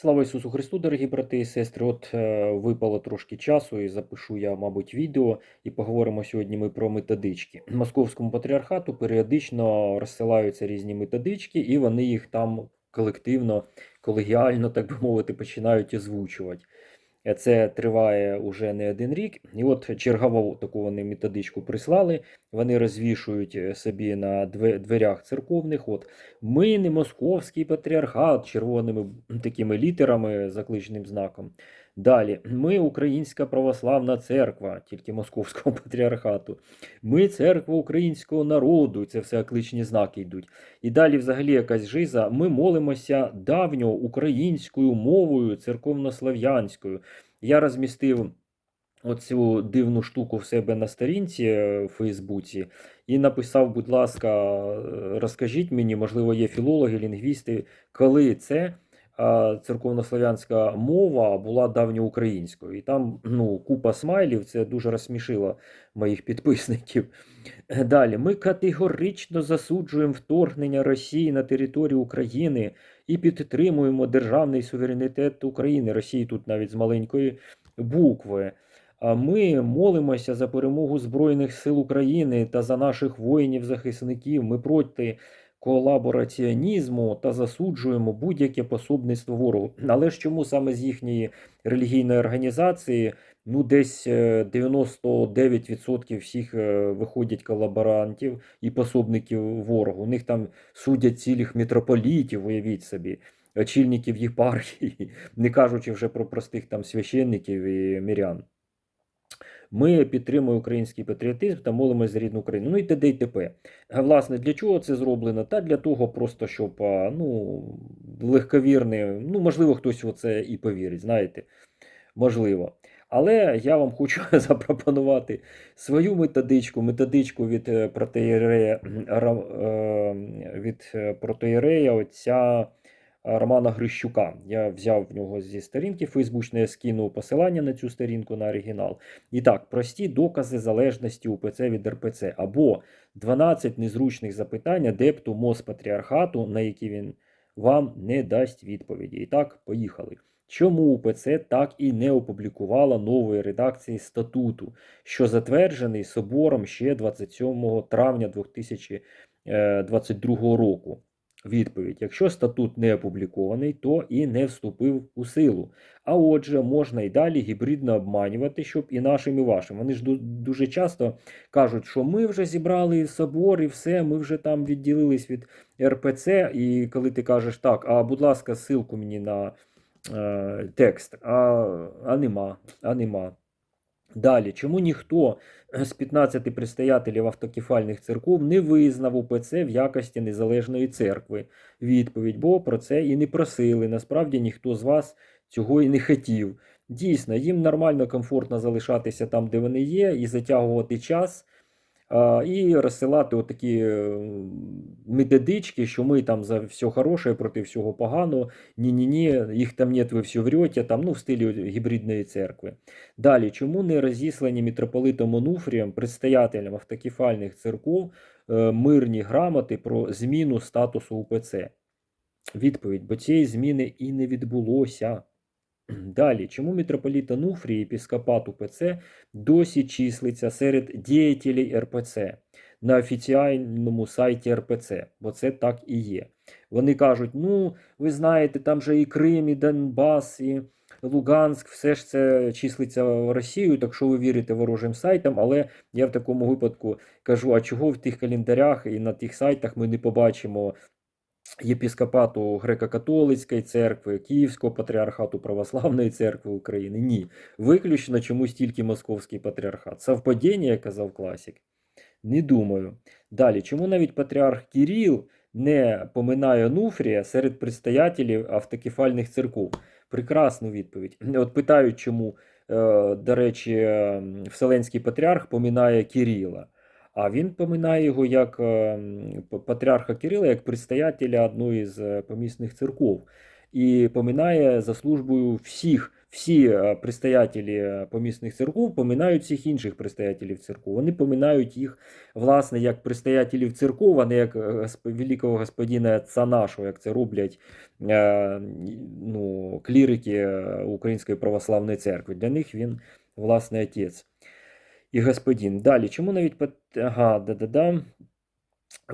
Слава Ісусу Христу, дорогі брати і сестри. От е, випало трошки часу, і запишу я, мабуть, відео, і поговоримо сьогодні ми про методички. Московському патріархату періодично розсилаються різні методички, і вони їх там колективно, колегіально, так би мовити, починають озвучувати. Е, Це триває уже не один рік. І от чергову таку вони методичку прислали. Вони розвішують е, собі на две- дверях церковних. От ми не московський патріархат червоними такими літерами, закличним знаком. Далі, ми Українська православна церква, тільки московського патріархату. Ми церква українського народу. Це все окличні знаки йдуть. І далі, взагалі, якась жиза. Ми молимося давньо українською мовою, церковнослов'янською. Я розмістив оцю дивну штуку в себе на сторінці е, в Фейсбуці і написав, будь ласка, е, розкажіть мені, можливо, є філологи, лінгвісти, коли це церковнослов'янська мова була давньоукраїнською. І там ну, купа смайлів, це дуже розсмішило моїх підписників. Далі, ми категорично засуджуємо вторгнення Росії на територію України і підтримуємо державний суверенітет України. Росії тут навіть з маленької букви. Ми молимося за перемогу Збройних сил України та за наших воїнів-захисників. Ми проти колабораціонізму та засуджуємо будь-яке пособництво ворогу. Але ж чому саме з їхньої релігійної організації ну десь е, 99% всіх е, виходять колаборантів і пособників ворогу. У них там судять цілих митрополітів, уявіть собі. Очільників єпархії, не кажучи вже про простих там священників і мирян. Ми підтримуємо український патріотизм та молимось за рідну Україну. Ну і т.д. і т.п. Власне, для чого це зроблено? Та для того, просто щоб ну, легковірне, ну, можливо, хтось в це і повірить, знаєте, можливо. Але я вам хочу запропонувати свою методичку, методичку від е, протеєрея, е, від е, протеєрея отця Романа Грищука. Я взяв в нього зі сторінки Фейсбучної, я скинув посилання на цю сторінку на оригінал. І так, прості докази залежності УПЦ від РПЦ, або 12 незручних запитань адепту Моспатріархату, на які він вам не дасть відповіді. І так, поїхали. Чому УПЦ так і не опублікувала нової редакції статуту, що затверджений собором ще 27 травня 2022 року? Відповідь: якщо статут не опублікований, то і не вступив у силу. А отже, можна і далі гібридно обманювати, щоб і нашим, і вашим. Вони ж дуже часто кажуть, що ми вже зібрали собор і все, ми вже там відділились від РПЦ. І коли ти кажеш так, а будь ласка, ссылку мені на е, текст, а, а нема, а нема. Далі, чому ніхто з 15 предстоятелів автокефальних церков не визнав УПЦ в якості незалежної церкви? Відповідь, бо про це і не просили. Насправді ніхто з вас цього і не хотів. Дійсно, їм нормально, комфортно залишатися там, де вони є, і затягувати час, і розсилати отакі методички, що ми там за все хороше проти всього поганого. Ні-ні-ні, їх там нет, ви все врете, там, ну, в стилі гібридної церкви. Далі, чому не розіслані митрополитом Онуфрієм, предстоятелям автокефальних церков, е, мирні грамоти про зміну статусу УПЦ? Відповідь, бо цієї зміни і не відбулося. Далі, чому митрополіт Онуфрій, епіскопат УПЦ, досі числиться серед діятелей РПЦ? На офіціальному сайті РПЦ, бо це так і є. Вони кажуть: ну, ви знаєте, там же і Крим, і Донбас, і Луганськ, все ж це числиться в Росію, так що ви вірите ворожим сайтам, але я в такому випадку кажу: а чого в тих календарях і на тих сайтах ми не побачимо єпіскопату греко-католицької церкви, Київського патріархату Православної церкви України? Ні. Виключно чомусь тільки Московський патріархат. Совпадіння, як казав класик? Не думаю. Далі, чому навіть патріарх Кіріл не поминає Онуфрія серед предстоятелів автокефальних церков? Прекрасну відповідь. От питають, чому, е, до речі, Вселенський патріарх поминає Кіріла. А він поминає його як е, патріарха Кирила, як предстоятеля одної з е, помісних церков. І поминає за службою всіх, всі е, предстоятелі помісних церков поминають всіх інших предстоятелів церков. Вони поминають їх, власне, як предстоятелів церков, а не як великого господина Отця нашого, як це роблять ну, клірики Української православної церкви. Для них він власний отець і господин. Далі, чому навіть ага, да-да-да.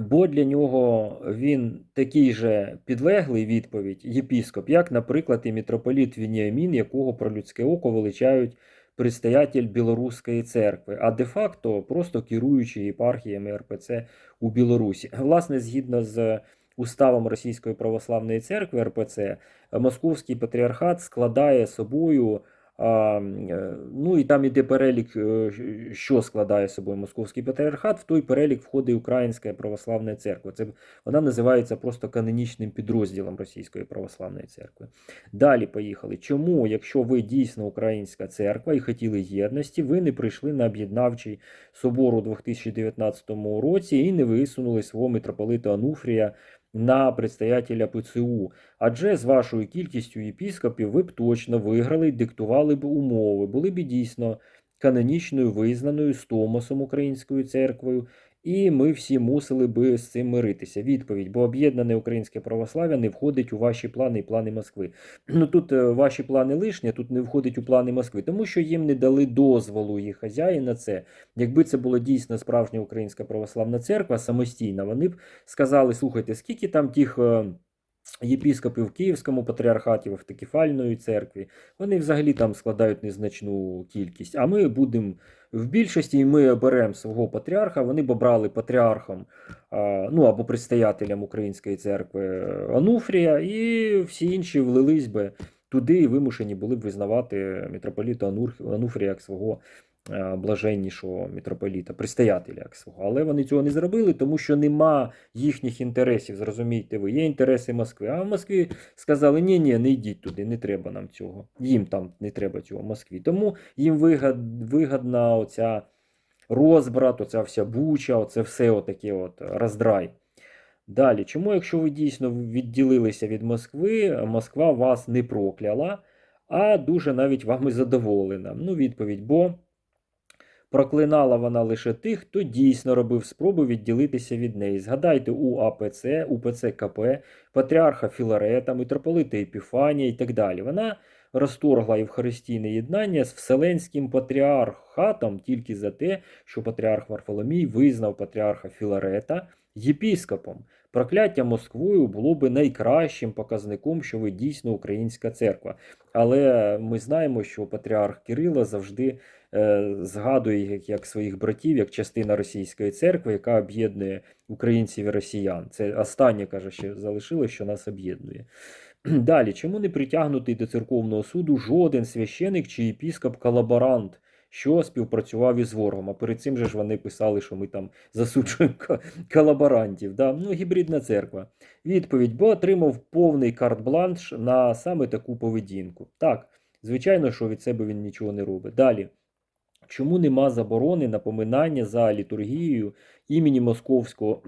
Бо для нього він такий же підлеглий відповідь єпіскоп, як, наприклад, і митрополіт Вініамін, якого про людське око величають предстоятель Білоруської церкви, а де-факто просто керуючий єпархіями РПЦ у Білорусі. Власне, згідно з уставом Російської православної церкви РПЦ, Московський патріархат складає собою. Е, ну і там іде перелік, е, що складає собою Московський патріархат. В той перелік входить Українська православна церква. Це вона називається просто канонічним підрозділом Російської православної церкви. Далі поїхали. Чому, якщо ви дійсно українська церква і хотіли єдності, ви не прийшли на об'єднавчий собор у 2019 році і не висунули свого митрополита Ануфрія на предстоятеля ПЦУ? Адже з вашою кількістю єпіскопів ви б точно виграли і диктували б умови, були б дійсно канонічною визнаною з Томосом Українською церквою, і ми всі мусили би з цим миритися. Відповідь, бо об'єднане українське православ'я не входить у ваші плани і плани Москви. Ну тут е, ваші плани лишні, тут не входить у плани Москви, тому що їм не дали дозволу їх хазяї на це. Якби це була дійсно справжня українська православна церква самостійна, вони б сказали: слухайте, скільки там тих. Е, Єпіскопів в Київському патріархаті, в автокефальної церкві, вони взагалі там складають незначну кількість. А ми будемо в більшості, і ми оберемо свого патріарха. Вони б обрали патріархом ну або предстоятелем Української церкви Ануфрія, і всі інші влились би туди і вимушені були б визнавати митрополіта Ануфрія як свого е, блаженнішого митрополіта, предстоятеля як свого. Але вони цього не зробили, тому що нема їхніх інтересів. Зрозумієте ви, є інтереси Москви. А в Москві сказали: ні, ні, не йдіть туди, не треба нам цього. Їм там не треба цього в Москві. Тому їм вигад, вигадна оця розбрат, оця вся буча, оце все отаке от роздрай. Далі, чому, якщо ви дійсно відділилися від Москви, Москва вас не прокляла, а дуже навіть вами задоволена? Ну, відповідь, бо проклинала вона лише тих, хто дійсно робив спроби відділитися від неї. Згадайте у АПЦ, УПЦ КП, патріарха Філарета, митрополита Епіфанія і так далі. Вона розторгла Євхаристійне єднання з Вселенським патріархатом тільки за те, що патріарх Варфоломій визнав патріарха Філарета єпіскопом. Прокляття Москвою було би найкращим показником, що ви дійсно українська церква. Але ми знаємо, що патріарх Кирило завжди згадує їх як своїх братів, як частина російської церкви, яка об'єднує українців і росіян. Це останнє каже, що залишилось, що нас об'єднує. Далі, чому не притягнутий до церковного суду жоден священик чи єпіскоп-колаборант, що співпрацював із ворогом? А перед цим же ж вони писали, що ми там засуджуємо ко- колаборантів. Да? Ну, гібридна церква. Відповідь, бо отримав повний карт-бланш на саме таку поведінку. Так, звичайно, що від себе він нічого не робить. Далі. Чому нема заборони на поминання за літургією імені Московського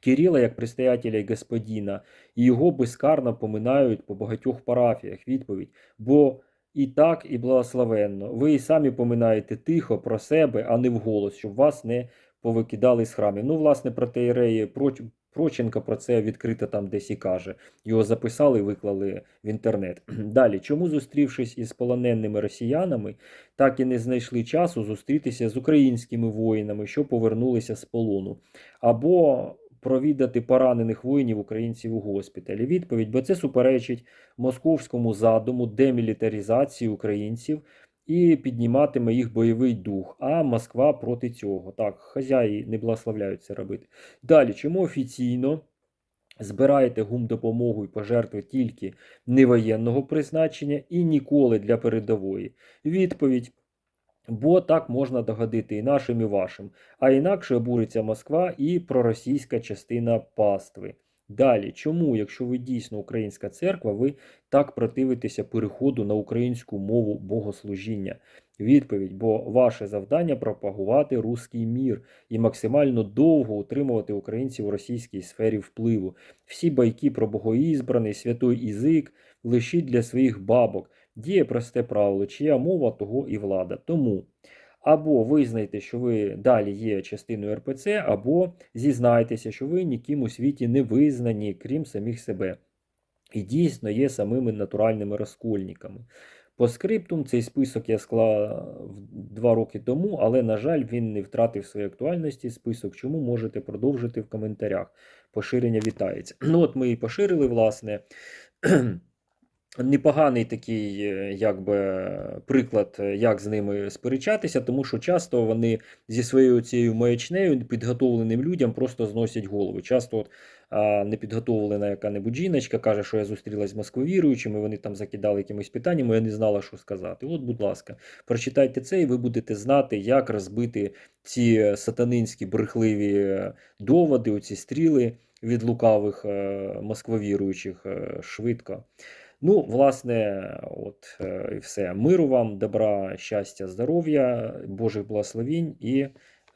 Кирила як предстоятеля і господіна, і його безкарно поминають по багатьох парафіях? Відповідь. Бо і так, і благословенно. Ви і самі поминаєте тихо про себе, а не вголос, щоб вас не повикидали з храмів. Ну, власне, протеєреї Проч- Проченко про це відкрито там десь і каже. Його записали і виклали в інтернет. Далі, чому зустрівшись із полоненими росіянами, так і не знайшли часу зустрітися з українськими воїнами, що повернулися з полону, або провідати поранених воїнів українців у госпіталі? Відповідь, бо це суперечить московському задуму демілітаризації українців і підніматиме їх бойовий дух. А Москва проти цього. Так, хазяї не благословляють це робити. Далі, чому офіційно збираєте гумдопомогу і пожертви тільки невоєнного призначення і ніколи для передової? Відповідь. Бо так можна догодити і нашим, і вашим, а інакше обуриться Москва і проросійська частина пастви. Далі, чому, якщо ви дійсно українська церква, ви так противитеся переходу на українську мову богослужіння? Відповідь, бо ваше завдання пропагувати руський мір і максимально довго утримувати українців у російській сфері впливу. Всі байки про богоізбраний, святой язик лишіть для своїх бабок. Діє просте правило, чия мова, того і влада. Тому або визнайте, що ви далі є частиною РПЦ, або зізнайтеся, що ви ніким у світі не визнані, крім самих себе. і дійсно є самими натуральними розкольниками. По скриптум цей список я склав два роки тому, але, на жаль, він не втратив своєї актуальності. Список. Чому можете продовжити в коментарях? Поширення вітається. Ну, от ми і поширили, власне. Непоганий такий, е, якби, приклад, е, як з ними сперечатися, тому що часто вони зі своєю цією маячнею підготовленим людям просто зносять голови. Часто от, непідготовлена яка-небудь жіночка каже, що я зустрілась з москвовіруючими, вони там закидали якимись питаннями, я не знала, що сказати. От, будь ласка, прочитайте це, і ви будете знати, як розбити ці сатанинські брехливі е, доводи, оці стріли від лукавих е, москвовіруючих е, швидко. Ну, власне, от е, і все. Миру вам, добра, щастя, здоров'я, Божих благословінь і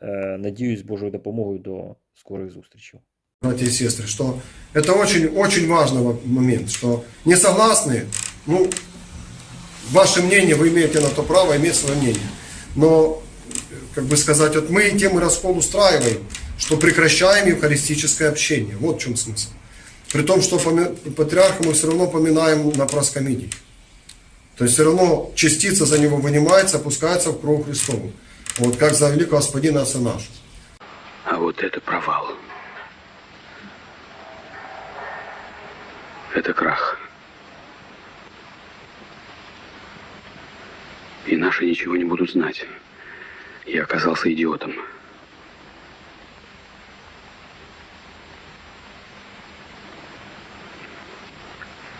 е, надіюсь, з Божою допомогою до скорих зустрічей. братья и сестры, что это очень, очень важный во- момент, что не согласны, ну, ваше мнение, вы имеете на то право иметь свое мнение. Но, как бы сказать, вот мы тем и раскол устраиваем, что прекращаем евхаристическое общение. Вот в чем смысл. При том, что патриарха мы все равно поминаем на проскомидии. То есть все равно частица за него вынимается, опускается в кровь Христову. Вот как за великого господина отца. А вот это провал. Это крах. И наши ничего не будут знать. Я оказался идиотом.